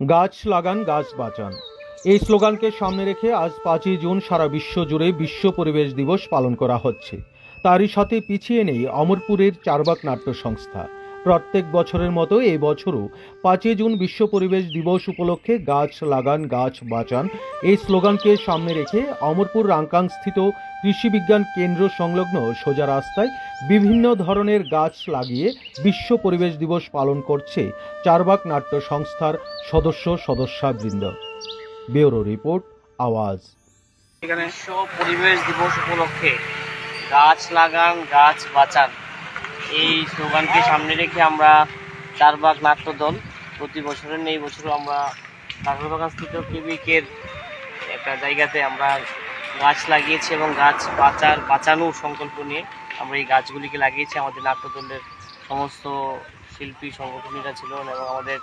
গাছ লাগান, গাছ বাঁচান। এই স্লোগানকে সামনে রেখে আজ পাঁচই জুন সারা বিশ্ব জুড়ে বিশ্ব পরিবেশ দিবস পালন করা হচ্ছে। তারই সাথে পিছিয়ে নেই অমরপুরের চারবাক নাট্য সংস্থা। প্রত্যেক বছরের মতো এই বছরও পাঁচই জুন বিশ্ব পরিবেশ দিবস উপলক্ষে গাছ লাগান, গাছ বাঁচান। এই স্লোগানকে সামনে রেখে অমরপুর রাঙ্কাং স্থিত কৃষি বিজ্ঞান কেন্দ্র সংলগ্ন সোজা রাস্তায় বিভিন্ন ধরনের গাছ লাগিয়ে বিশ্ব পরিবেশ দিবস পালন করছে চারবাক নাট্য সংস্থার সদস্য, সদস্যবৃন্দ। ব্যুরো রিপোর্ট, আওয়াজ। এখানে পরিবেশ দিবস উপলক্ষে গাছ লাগান, গাছ বাঁচান। এই স্লোগানকে সামনে রেখে আমরা চারবাগ নাট্যদল প্রতি বছরের এই বছরও আমরা স্থিত কিবিকের একটা জায়গাতে আমরা গাছ লাগিয়েছি এবং গাছ বাঁচার, বাঁচানোর সংকল্প নিয়ে আমরা এই গাছগুলিকে লাগিয়েছি। আমাদের নাট্যদলের সমস্ত শিল্পী, সংগঠনীরা ছিল এবং আমাদের